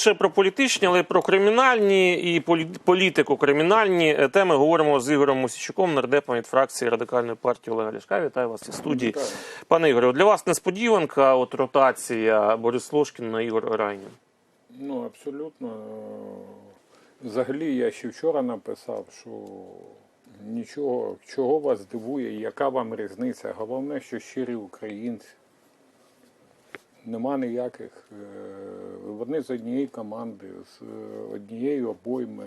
лише про політичні, але й про кримінальні і полі- політико-кримінальні е, теми говоримо з Ігорем Мосійчуком, нардепом від фракції радикальної партії Олега Ляшка. Вітаю вас із студії. Вітаю. Пане Ігорю, для вас несподіванка, от ротація Борис Лошкін на Ігор Райнін. Ну, абсолютно. Взагалі, я ще вчора написав, що нічого, чого вас дивує, яка вам різниця. Головне, що щирі українці. Нема ніяких. е, Вони з однієї команди, з однієї обойми.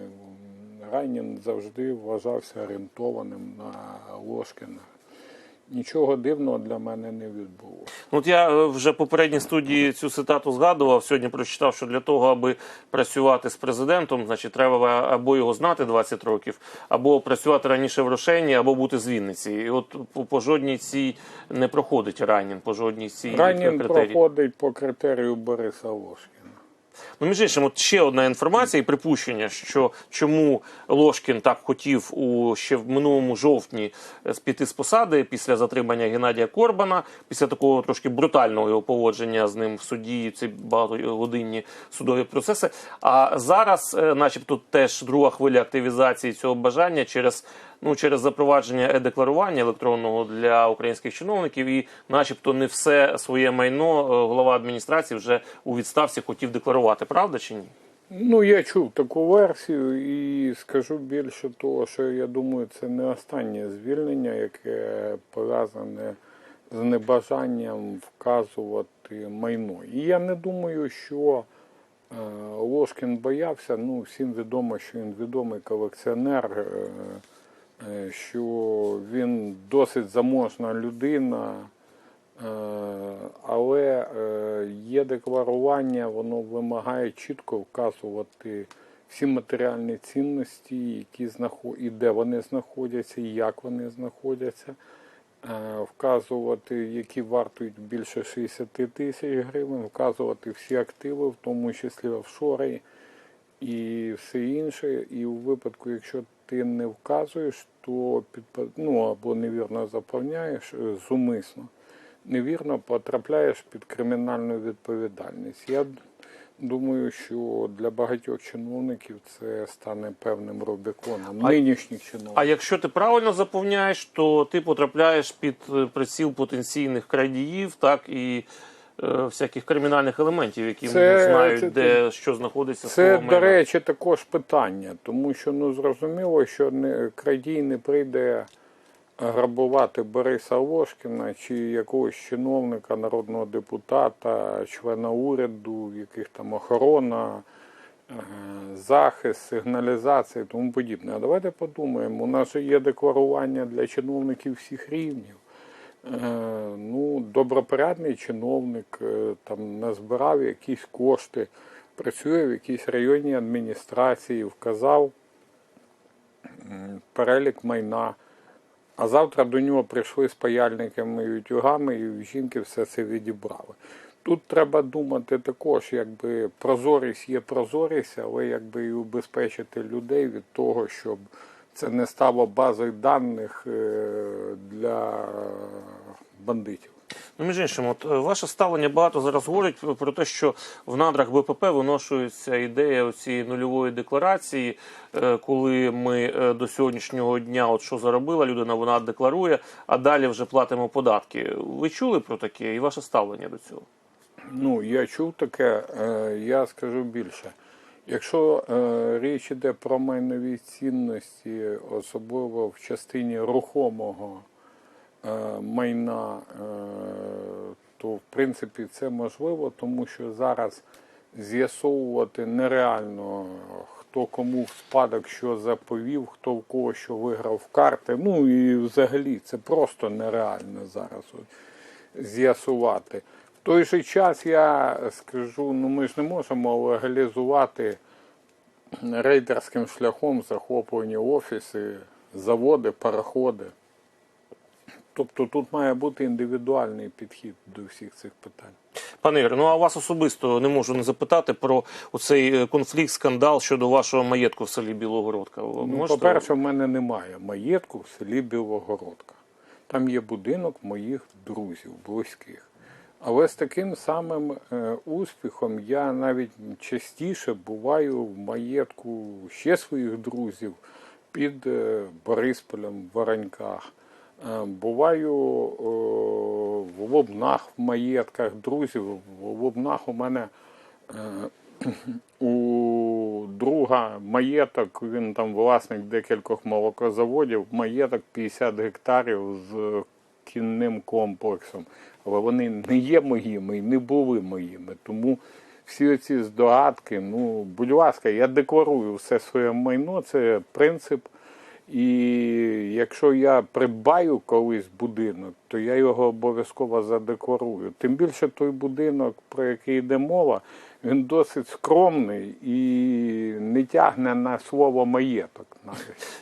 Райнін завжди вважався орієнтованим на Ложкіна. Нічого дивного для мене не відбулося. Ну, От я е, вже в попередній студії цю цитату згадував. Сьогодні прочитав, що для того, аби працювати з президентом, значить, треба або його знати 20 років, або працювати раніше в Рошені, або бути з Вінниці. І от по, по жодній цій не проходить Ранін, по жодній цій Ранін проходить по критерію Бориса Ложкіна. Ну, між іншим, от ще одна інформація і припущення, що чому Ложкін так хотів у ще в минулому жовтні е, піти з посади після затримання Геннадія Корбана, після такого трошки брутального його поводження з ним в суді, ці багатогодинні судові процеси. А зараз, е, начебто, теж друга хвиля активізації цього бажання через. Ну, через запровадження е-декларування електронного для українських чиновників, і, начебто, не все своє майно е, голова адміністрації вже у відставці хотів декларувати, правда чи ні? Ну, я чув таку версію і скажу більше того, що я думаю, це не останнє звільнення, яке пов'язане з небажанням вказувати майно. І я не думаю, що е, Ложкін боявся. Ну, всім відомо, що він відомий колекціонер, е, що він досить заможна людина. Е, Але е, є декларування, воно вимагає чітко вказувати всі матеріальні цінності, які знаход... і де вони знаходяться, і як вони знаходяться, Е, вказувати, які вартують більше 60 тисяч гривень, вказувати всі активи, в тому числі офшори і все інше. І у випадку, якщо ти не вказуєш, то підпад... ну, або невірно заповняєш е, зумисно, невірно потрапляєш під кримінальну відповідальність. Я думаю, що для багатьох чиновників це стане певним Рубіконом. А- Нинішніх чиновників. А якщо ти правильно заповняєш, то ти потрапляєш під е, приціл потенційних крадіїв, так і всяких кримінальних елементів, які Це- знають, це- де що знаходиться Це, свого до речі, також питання, тому що ну зрозуміло, що не, крадій не прийде грабувати Бориса Ложкіна чи якогось чиновника, народного депутата, члена уряду, яких там охорона, е, захист, сигналізація і тому подібне. А давайте подумаємо, у нас же є декларування для чиновників всіх рівнів. Е, ну, добропорядний чиновник е, там назбирав якісь кошти, працює в якійсь районній адміністрації, вказав перелік майна. А завтра до нього прийшли з паяльниками і утюгами, і в жінки все це відібрали. Тут треба думати також, якби прозорість є прозорість, але якби і убезпечити людей від того, щоб це не стало базою даних е, для бандитів. Ну, між іншим, от е, ваше ставлення багато зараз говорить про те, що в надрах БПП виношується ідея цієї нульової декларації, е, коли ми до сьогоднішнього дня, от що заробила людина, вона декларує, а далі вже платимо податки. Ви чули про таке і ваше ставлення до цього? Ну, я чув таке, я скажу більше. Якщо е, річ іде про майнові цінності, особливо в частині рухомого е, майна, е, то в принципі це можливо, тому що зараз з'ясовувати нереально, хто кому в спадок що заповів, хто в кого що виграв в карти. Ну і взагалі це просто нереально зараз з'ясувати. В той же час я скажу, ну ми ж не можемо легалізувати рейдерським шляхом захоплені офіси, заводи, пароходи. Тобто тут має бути індивідуальний підхід до всіх цих питань. Пане Ігоре, ну а вас особисто не можу не запитати про оцей е, конфлікт, скандал щодо вашого маєтку в селі Білогородка. Ну, можете- По-перше, в мене немає маєтку в селі Білогородка. Там є будинок моїх друзів, близьких. Але з таким самим е, успіхом я навіть частіше буваю в маєтку ще своїх друзів під е, Борисполем в Вороньках. Е, Буваю в Лобнах в маєтках друзів. В Лобнах у мене у друга маєток, він там власник декількох молокозаводів, маєток 50 гектарів з кінним комплексом. Але вони не є моїми і не були моїми. Тому всі ці здогадки, ну, будь ласка, я декларую все своє майно, це принцип. І якщо я придбаю колись будинок, то я його обов'язково задекларую. Тим більше той будинок, про який йде мова, він досить скромний і не тягне на слово маєток.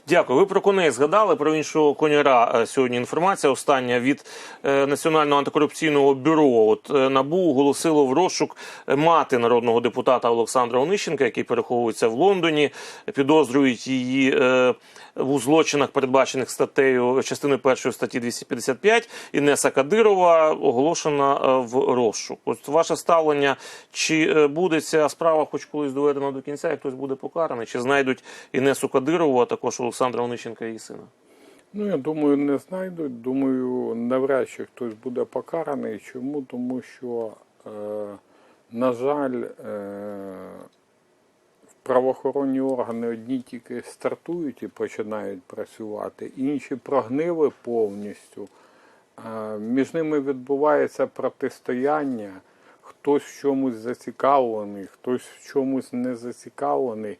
Дякую. Ви про коней згадали про іншого коняра. е, Сьогодні інформація остання від е, Національного антикорупційного бюро. От е, набу оголосило в розшук мати народного депутата Олександра Онищенка, який переховується в Лондоні. Підозрюють її у злочинах, передбачених статтею частиною першої статті 255. Інеса Кадирова оголошена в розшук. От ваше ставлення, чи буде ця справа хоч колись доведена до кінця, і хтось буде покараний, чи знайдуть Інесу Кадирову, а також Олександра Онищенка і сина? Ну, я думаю, не знайдуть. Думаю, навряд чи хтось буде покараний. Чому? Тому що, е, на жаль, е, правоохоронні органи одні тільки стартують і починають працювати, інші прогнили повністю. Е, Між ними відбувається протистояння. Хтось в чомусь зацікавлений, хтось в чомусь не зацікавлений.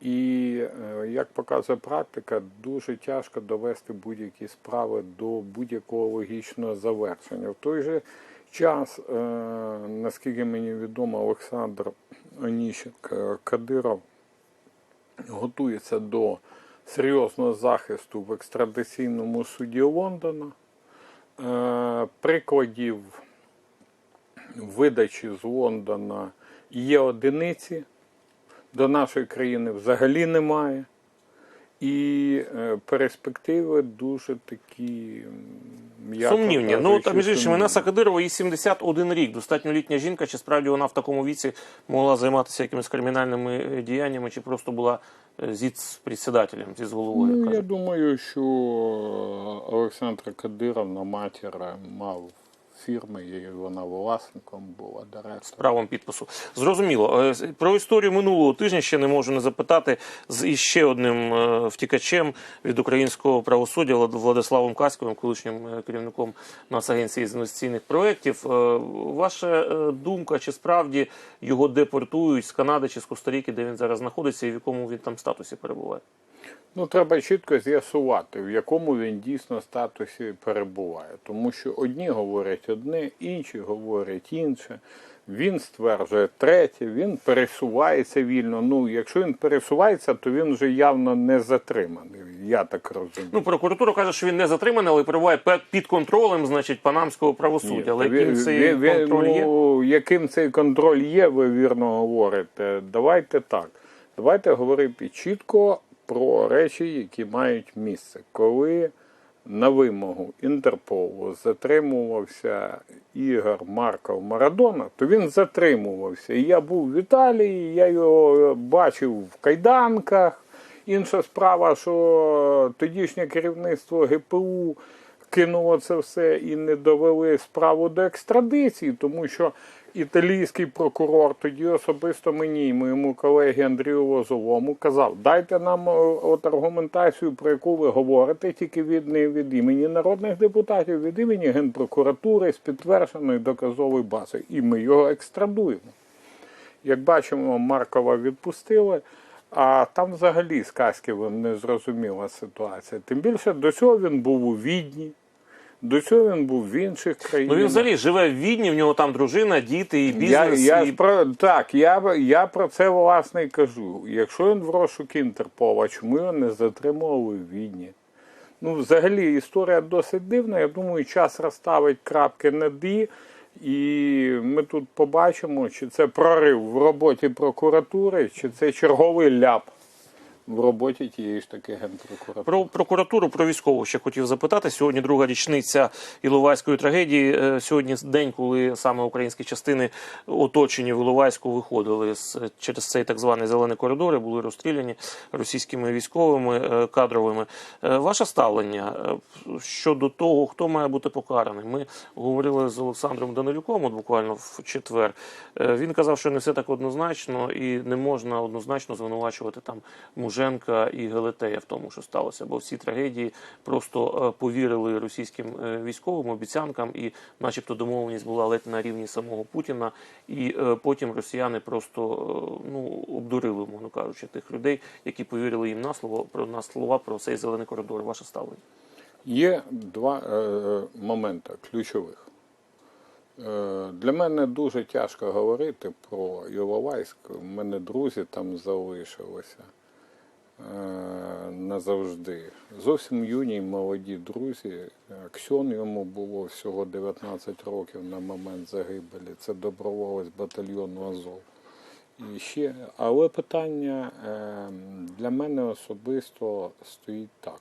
І, е, як показує практика, дуже тяжко довести будь-які справи до будь-якого логічного завершення. В той же час, е, наскільки мені відомо, Олександр Оніщенко Кадиров готується до серйозного захисту в екстрадиційному суді Лондона. Е, Прикладів видачі з Лондона є одиниці, до нашої країни взагалі немає. І е, перспективи дуже такі м'яко Сумнівні. Ну, та між іншим. Інеса Кадирова їй 71 рік, достатньо літня жінка, чи справді вона в такому віці могла займатися якимись кримінальними е, діяннями, чи просто була е, зіц з председателем, зі з головою. Ну, я думаю, що Олександра Кадировна матір мав фірми, і вона власником була директором. правом підпису. Зрозуміло. Е, Про історію минулого тижня ще не можу не запитати з іще одним е, втікачем від українського правосуддя Влад- Владиславом Каськовим, колишнім е, керівником Нацагенції з інвестиційних проєктів. Ваша думка, чи справді його депортують з Канади чи з Коста-Ріки, де він зараз знаходиться, і в якому він там статусі перебуває? Ну, треба чітко з'ясувати, в якому він дійсно статусі перебуває. Тому що одні говорять одне, інші говорять інше. Він стверджує третє, він пересувається вільно. Ну, якщо він пересувається, то він вже явно не затриманий. Я так розумію. Ну, прокуратура каже, що він не затриманий, але перебуває під контролем, значить, панамського правосуддя. Але Ні, яким цей він- він- контроль є? ну, яким цей контроль є, ви вірно говорите. Давайте так. Давайте говорити чітко про речі, які мають місце. Коли на вимогу Інтерполу затримувався Ігор Марков Марадона, то він затримувався. І я був в Італії, я його бачив в кайданках. Інша справа, що тодішнє керівництво ГПУ кинуло це все і не довели справу до екстрадиції, тому що італійський прокурор тоді особисто мені і моєму колегі Андрію Лозовому казав: дайте нам е, от аргументацію, про яку ви говорите, тільки від не від імені народних депутатів, від імені Генпрокуратури з підтвердженою доказовою базою. І ми його екстрадуємо. Як бачимо, Маркова відпустили, а там взагалі з Каськівим незрозуміла ситуація. Тим більше до цього він був у Відні, до цього він був в інших країнах. Ну він взагалі живе в Відні, в нього там дружина, діти і Я, бізнес. я і... про так, я, я про це власне і кажу. Якщо він в розшук Інтерпола, чому його не затримували в Відні? Ну, взагалі, історія досить дивна. Я думаю, час розставить крапки над «і», і ми тут побачимо, чи це прорив в роботі прокуратури, чи це черговий ляп в роботі тієї ж таки генпрокуратури. Про прокуратуру, про військову ще хотів запитати. Сьогодні друга річниця Іловайської трагедії. Е, Сьогодні день, коли саме українські частини оточені в Іловайську виходили з через цей так званий зелений коридор і були розстріляні російськими військовими е, кадровими. Е, Ваше ставлення щодо того, хто має бути покараний. Ми говорили з Олександром Данилюком, от буквально в четвер. Він казав, що не все так однозначно, і не можна однозначно звинувачувати там Муженка і Гелетея в тому, що сталося, бо всі трагедії просто е, повірили російським е, військовим обіцянкам, і, начебто, домовленість була ледь на рівні самого Путіна. І е, потім росіяни просто ну обдурили, мовно кажучи, тих людей, які повірили їм на слово про на слова про цей зелений коридор. Ваше ставлення. Є два е, моменти ключових. Для мене дуже тяжко говорити про Іловайськ. У мене друзі там залишилися назавжди. Зовсім юні й молоді друзі. Ксьон йому було всього 19 років на момент загибелі. Це доброволець батальйону Азов. І ще, але питання е, для мене особисто стоїть так.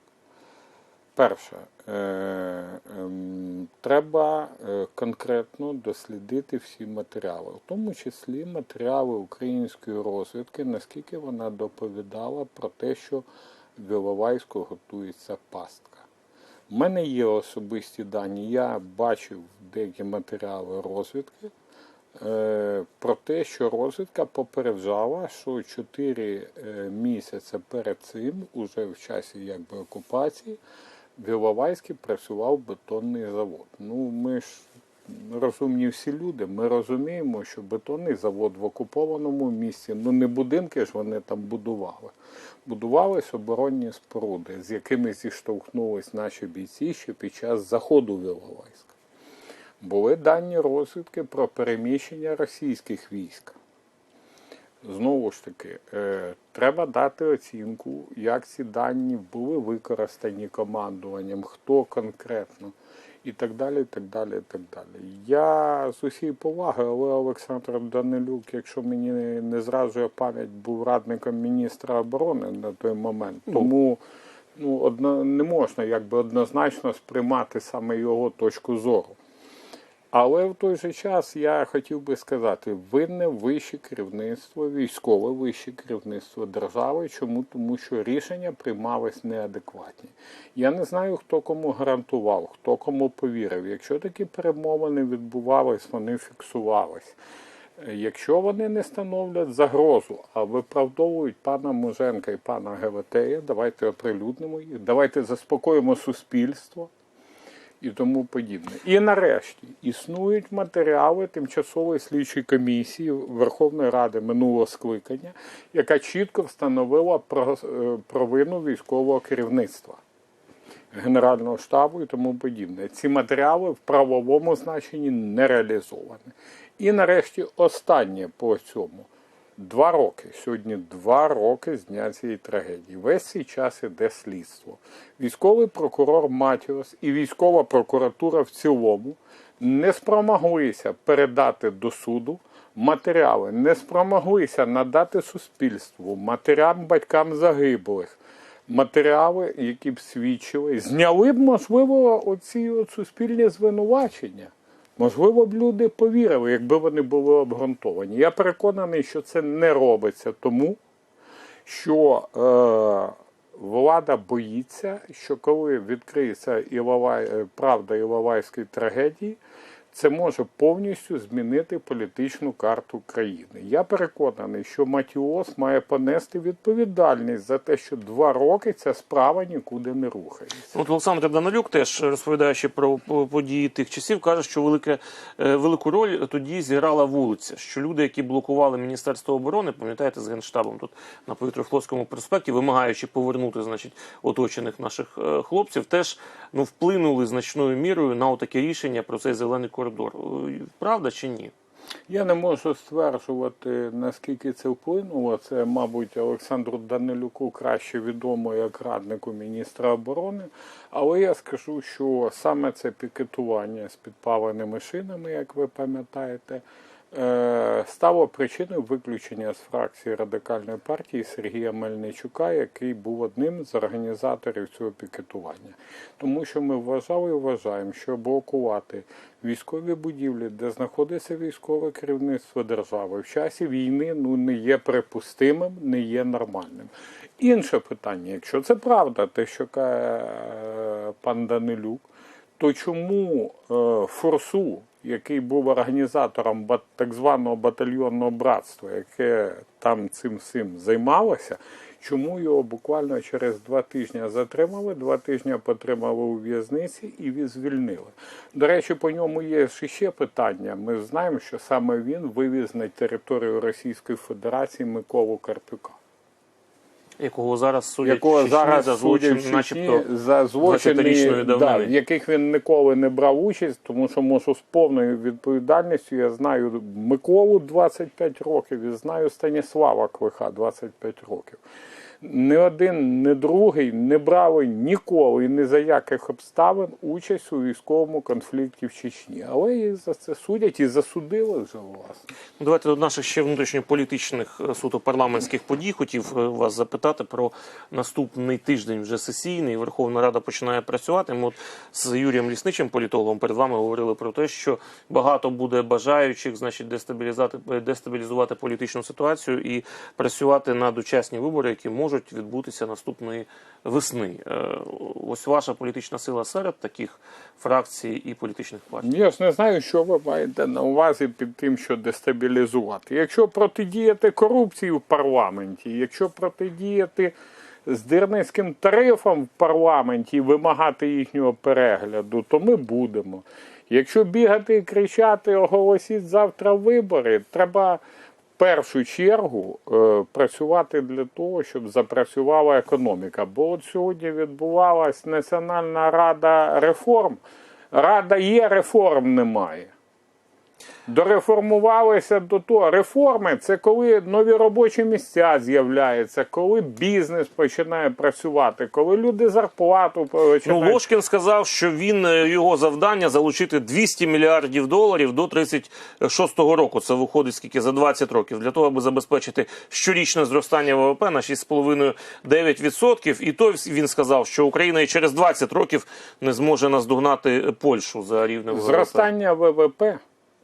Перше, е, ем, треба е, конкретно дослідити всі матеріали, в тому числі матеріали української розвідки, наскільки вона доповідала про те, що в Іловайську готується пастка. У мене є особисті дані. Я бачив деякі матеріали розвідки е, про те, що розвідка попереджала, що 4 місяці перед цим, уже в часі якби окупації, в Іловайську працював бетонний завод. Ну, ми ж розумні всі люди, ми розуміємо, що бетонний завод в окупованому місці, ну не будинки ж вони там будували. Будувались оборонні споруди, з якими зіштовхнулись наші бійці ще під час заходу в Іловайськ. Були дані розвідки про переміщення російських військ. Знову ж таки, е, треба дати оцінку, як ці дані були використані командуванням, хто конкретно, і так далі. і так далі, і так далі. Я з усією повагою, але Олександр Данилюк, якщо мені не зраджує пам'ять, був радником міністра оборони на той момент. Тому ну, одно, не можна якби однозначно сприймати саме його точку зору. Але в той же час я хотів би сказати, винне вище керівництво, військове вище керівництво держави. Чому? Тому що рішення приймались неадекватні. Я не знаю, хто кому гарантував, хто кому повірив. Якщо такі перемовини відбувались, вони фіксувались. Якщо вони не становлять загрозу, а виправдовують пана Муженка і пана Гелетея, давайте оприлюднимо їх, давайте заспокоїмо суспільство і тому подібне. І нарешті існують матеріали тимчасової слідчої комісії Верховної Ради минулого скликання, яка чітко встановила е, провину військового керівництва. Генерального штабу і тому подібне. Ці матеріали в правовому значенні не реалізовані. І нарешті останнє по цьому. Два роки. Сьогодні два роки з дня цієї трагедії. Весь цей час іде слідство. Військовий прокурор Матіос і військова прокуратура в цілому не спромоглися передати до суду матеріали, не спромоглися надати суспільству, матерям батькам загиблих матеріали, які б свідчили, зняли б, можливо, оці от суспільні звинувачення. Можливо б люди повірили, якби вони були обґрунтовані. Я переконаний, що це не робиться тому, що е, влада боїться, що коли відкриється Іловай, е, правда Іловайської трагедії, це може повністю змінити політичну карту країни. Я переконаний, що Матіос має понести відповідальність за те, що два роки ця справа нікуди не рухається. От Олександр Данилюк, теж розповідаючи про події тих часів, каже, що велике, е, велику роль тоді зіграла вулиця. Що люди, які блокували Міністерство оборони, пам'ятаєте, з генштабом тут на повітрофлотському проспекті, вимагаючи повернути, значить, оточених наших е, хлопців, теж ну вплинули значною мірою на отаке рішення про цей зелений коридор. Е, Правда чи ні? Я не можу стверджувати, наскільки це вплинуло. Це, мабуть, Олександру Данилюку краще відомо як раднику міністра оборони. Але я скажу, що саме це пікетування з підпаленими шинами, як ви пам'ятаєте, стало причиною виключення з фракції радикальної партії Сергія Мельничука, який був одним з організаторів цього пікетування. Тому що ми вважали і вважаємо, що блокувати військові будівлі, де знаходиться військове керівництво держави в часі війни, ну не є припустимим, не є нормальним. Інше питання, якщо це правда, те, що каже е, пан Данилюк, то чому е, Форсу, який був організатором так званого батальйонного братства, яке там цим всім займалося, чому його буквально через два тижні затримали, два тижні потримали у в'язниці і звільнили? До речі, по ньому є ще питання. Ми знаємо, що саме він вивіз на територію Російської Федерації Миколу Карпюка якого зараз судять якого Чечні зараз за злочин, судять начебто за злочини, да, в яких він ніколи не брав участь, тому що можу з повною відповідальністю. Я знаю Миколу 25 років і знаю Станіслава Клиха 25 років. Ні один, ні другий не брали ніколи і ні за яких обставин участь у військовому конфлікті в Чечні. Але їх за це судять і засудили вже власне. Ну, Давайте до наших ще внутрішньополітичних е, суто парламентських подій. Хотів е, вас запитати про наступний тиждень вже сесійний. Верховна Рада починає працювати. Ми от з Юрієм Лісничим, політологом, перед вами говорили про те, що багато буде бажаючих, значить, дестабілізувати дестабілізувати політичну ситуацію і працювати на дочасні вибори, які можуть відбутися наступної весни. Е, Ось ваша політична сила серед таких фракцій і політичних партій. Я ж не знаю, що ви маєте на увазі під тим, що дестабілізувати. Якщо протидіяти корупції в парламенті, якщо протидіяти здирницьким тарифам в парламенті і вимагати їхнього перегляду, то ми будемо. Якщо бігати і кричати, оголосіть завтра вибори, треба першу чергу е, працювати для того, щоб запрацювала економіка. Бо от сьогодні відбувалась Національна рада реформ. Рада є, реформ немає. Дореформувалися до того. Реформи це коли нові робочі місця з'являються, коли бізнес починає працювати, коли люди зарплату Ну. Ложкін сказав, що він е, його завдання залучити 200 мільярдів доларів до 36-го року. Це виходить скільки за 20 років для того, аби забезпечити щорічне зростання ВВП на 6,5-9%. І то він сказав, що Україна і через 20 років не зможе наздогнати Польщу за рівнем ВВП. Зростання ВВП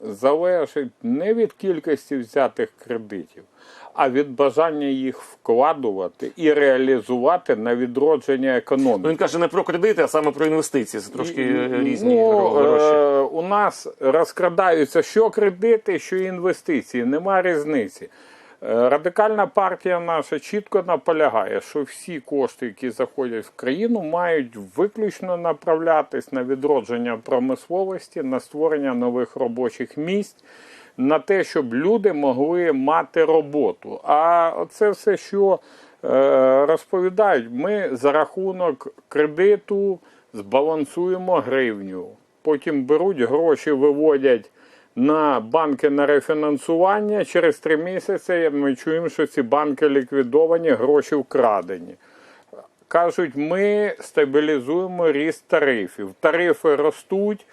залежить не від кількості взятих кредитів, а від бажання їх вкладувати і реалізувати на відродження Ну, економіки. він каже не про кредити, а саме про інвестиції. Це трошки е, різні ну, гроші. е, у нас розкрадаються що кредити, що інвестиції. Нема різниці. Е, Радикальна партія наша чітко наполягає, що всі кошти, які заходять в країну, мають виключно направлятись на відродження промисловості, на створення нових робочих місць, на те, щоб люди могли мати роботу. А це все, що е, розповідають, ми за рахунок кредиту збалансуємо гривню. Потім беруть гроші, виводять на банки на рефінансування. Через три місяці ми чуємо, що ці банки ліквідовані, гроші вкрадені. Кажуть, ми стабілізуємо ріст тарифів. Тарифи ростуть,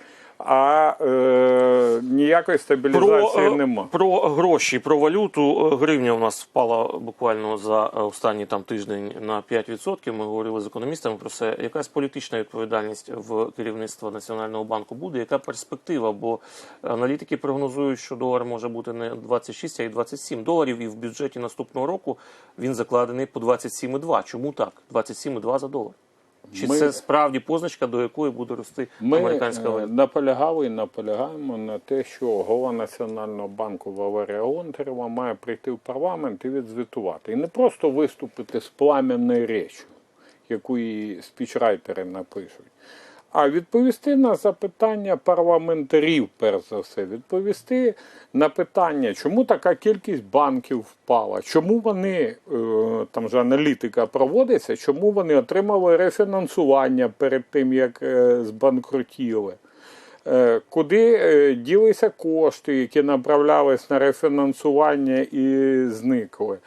а е, ніякої стабілізації е, нема. про гроші, про валюту. Е, Гривня у нас впала буквально за е, останній там тиждень на 5%. Ми говорили з економістами про це. Якась політична відповідальність в керівництва Національного банку буде? Яка перспектива? Бо аналітики прогнозують, що долар може бути не 26, а й 27 доларів, і в бюджеті наступного року він закладений по 27,2. Чому так? 27,2 за долар. Чи Ми- це справді позначка, до якої буде рости Ми американська валюта? Ми наполягали і наполягаємо на те, що голова Національного банку Валерія Гонтарева має прийти в парламент і відзвітувати. І не просто виступити з пламенною речі, яку її спічрайтери напишуть, а відповісти на запитання парламентарів, перш за все, відповісти на питання, чому така кількість банків впала, чому вони, е, там же аналітика проводиться, чому вони отримали рефінансування перед тим, як е, збанкрутіли. Е, Куди ділися кошти, які направлялись на рефінансування і зникли.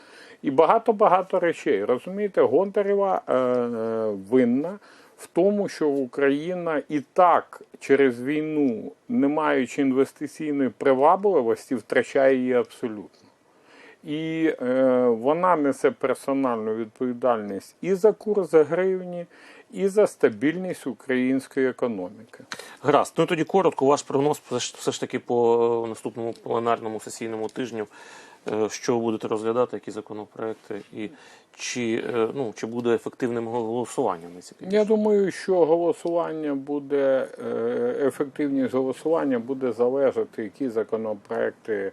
І багато-багато речей. Розумієте, Гонтарева е, е, винна в тому, що Україна і так через війну, не маючи інвестиційної привабливості, втрачає її абсолютно. І е, вона несе персональну відповідальність і за курс гривні, і за стабільність української економіки. Гаразд. Ну тоді коротко, ваш прогноз все ж, таки по е, наступному пленарному сесійному тижню. Е, Що ви будете розглядати, які законопроекти, і чи, е, ну, чи буде ефективним найцікавіше? Я думаю, що голосування буде е, ефективність голосування буде залежати, які законопроекти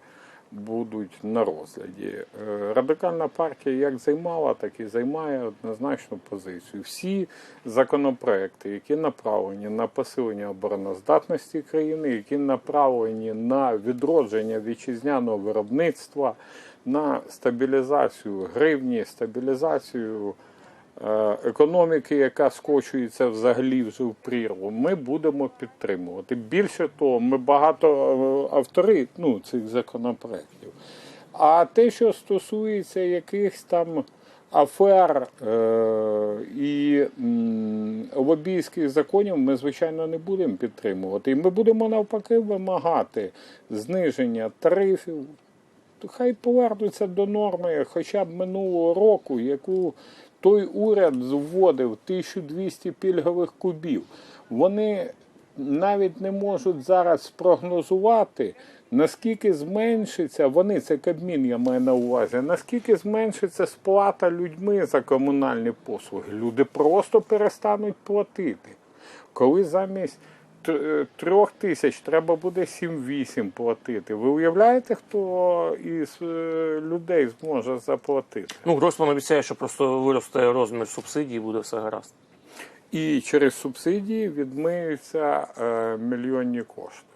будуть на розгляді. Е, Радикальна партія як займала, так і займає однозначну позицію. Всі законопроекти, які направлені на посилення обороноздатності країни, які направлені на відродження вітчизняного виробництва, на стабілізацію гривні, стабілізацію економіки, яка скочується взагалі вже в прірву, ми будемо підтримувати. Більше того, ми багато е, автори ну, цих законопроєктів. А те, що стосується якихось там афер е- і лобійських законів, ми, звичайно, не будемо підтримувати. І ми будемо навпаки вимагати зниження тарифів, хай повернуться до норми хоча б минулого року, яку той уряд вводив 1200 пільгових кубів. Вони навіть не можуть зараз спрогнозувати, наскільки зменшиться, вони, це Кабмін, я маю на увазі, наскільки зменшиться сплата людьми за комунальні послуги. Люди просто перестануть платити. Коли замість трьох тисяч треба буде 7-8 платити. Ви уявляєте, хто із е, людей зможе заплатити? Ну, Гросман обіцяє, що просто виросте розмір субсидій буде все гаразд. І через субсидії відмиються е, мільйонні кошти.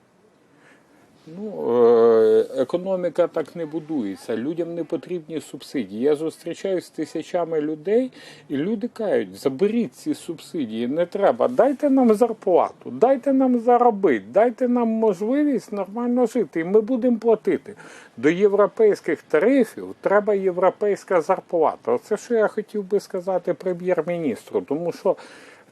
Ну, е, економіка так не будується. Людям не потрібні субсидії. Я зустрічаюсь з тисячами людей, і люди кажуть, заберіть ці субсидії, не треба. Дайте нам зарплату, дайте нам заробити, дайте нам можливість нормально жити, і ми будемо платити. До європейських тарифів треба європейська зарплата. Оце що я хотів би сказати прем'єр-міністру, тому що.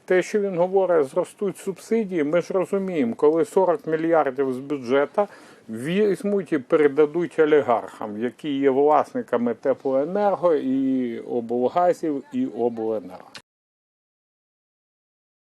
Те, що він говорить, зростуть субсидії, ми ж розуміємо, коли 40 мільярдів з бюджету візьмуть і передадуть олігархам, які є власниками теплоенерго і облгазів і обленерго.